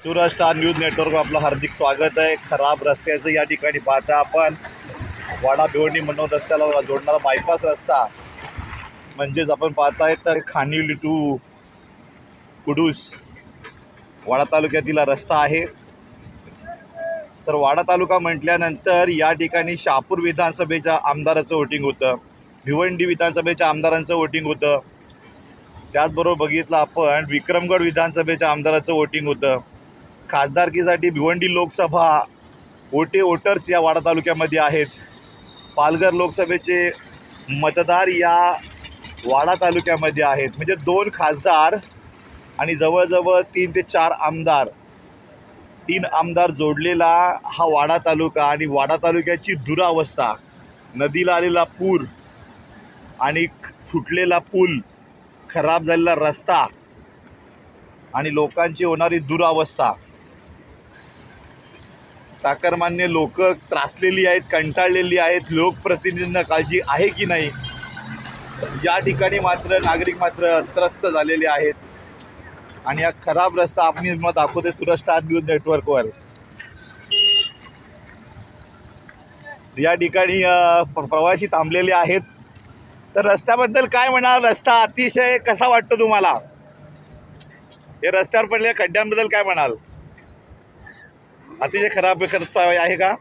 Suraj star news network आपलं हार्दिक स्वागत आहे. खराब रस्त्याचं या ठिकाणी पाहता आपण. वाडा भिवंडी मनोद रस्त्याला जोडणारा बायपास रस्ता. म्हणजेच आपण पाहताय तर खानिवली टू कुडूस वाडा तालुक्यातील रस्ता आहे. तर वाडा तालुका म्हटल्यानंतर या ठिकाणी शहापूर विधानसभेच्या आमदाराचं वोटिंग होतं. भिवंडी विधानसभेच्या आमदारांचं वोटिंग होतं. त्याचबरोबर बघितलं आपण विक्रमगड विधानसभेच्या आमदाराचं वोटिंग होतं. खासदारकीसाठी भिवंडी लोकसभा वोटे वोटर्स या वाडा तालुक्यामध्ये आहेत. पालघर लोकसभेचे मतदार या वाडा तालुक्यामध्ये आहेत. म्हणजे दोन खासदार आणि जवळजवळ तीन ते चार आमदार. तीन आमदार जोडलेला हा वाडा तालुका आणि वाडा तालुक्याची दुरावस्था. नदीला आलेला पूर आणि फुटलेला पूल खराब झालेला रस्ता आणि लोकांची होणारी दुरावस्था. चाकरमान्य लोक त्रासलेली आहेत कंटाळलेली आहेत. लोकप्रतिनिधींना काळजी आहे की नाही? या ठिकाणी मात्र नागरिक मात्र त्रस्त झालेले आहेत. आणि हा खराब रस्ता आपण मग दाखवते तुला स्टार न्यूज नेटवर्कवर. या ठिकाणी प्रवासी थांबलेले आहेत. तर रस्त्याबद्दल काय म्हणाल? रस्ता अतिशय कसा वाटतो तुम्हाला? हे रस्त्यावर पडलेल्या खड्ड्यांबद्दल काय म्हणाल? अतिशय खराब रस्ता आहे का?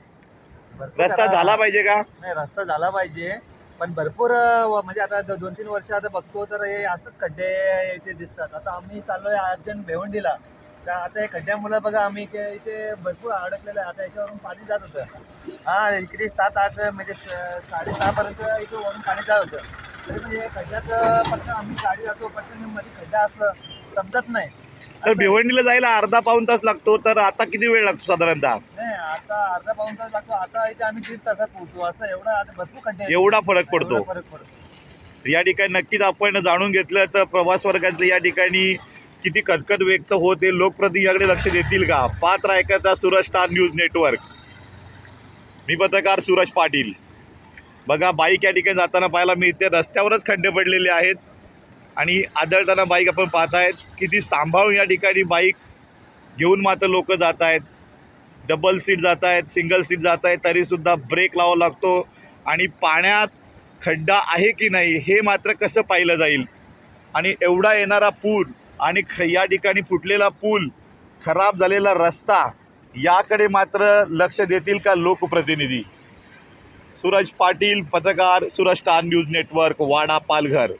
भरपूर रस्ता आता- झाला पाहिजे का? नाही रस्ता झाला पाहिजे. पण भरपूर अं, व- म्हणजे आता दो- दोन तीन वर्ष आता बघतो तर हे असंच खड्डे इथे दिसतात. आता आम्ही चाललोय अर्जंट भिवंडीला. तर आता हे खड्ड्यामुळे बघा आम्ही इथे इथे भरपूर अडकलेलं आहे. आता याच्यावरून पाणी जात होतं. हा इकडे सात आठ म्हणजे स- साडेसहा पर्यंत इथे वरून पाणी जात होतं. तरी म्हणजे खड्ड्यात अं, पटकन आम्ही गाडी जातो. पटकनमध्ये खड्डा असलं समजत नाही. तर भिवंडीला जायला अर्धा पाऊण तास लागतो तर आता किती वेळ लागतो साधारणतः? नाही आता अर्धा पाऊन तास लागतो आता इथे आम्ही तासात पोहोचतो असं एवढं आता भरपूर. एवढा फरक पडतो. एवढा फरक पडतो. या ठिकाणी नक्कीच आपण जाणून घेतलं तर प्रवास वर्गाचं या ठिकाणी किती कटकट व्यक्त होते लोकप्रतिनिधीकडे लक्ष देतील का? पात्र ऐकता सुरज स्टार न्यूज नेटवर्क. मी पत्रकार सूरज पाटील. बघा बाईक या ठिकाणी जाताना पाहायला मिळते रस्त्यावरच खड्डे पडलेले आहेत. आणि आदळताना बाईक आपण पाहतायत किती सांभाळून या ठिकाणी बाईक घेऊन मात्र लोक जात आहेत डबल सीट जात आहेत सिंगल सीट जात आहेत तरीसुद्धा ब्रेक लावावा लागतो. आणि पाण्यात खड्डा आहे की नाही हे मात्र कसं पाहिलं जाईल? आणि एवढा येणारा पूर आणि ख या ठिकाणी फुटलेला पूल खराब झालेला रस्ता याकडे मात्र लक्ष देतील का लोकप्रतिनिधी? सूरज पाटील पत्रकार Suraj star news network Wada Palghar.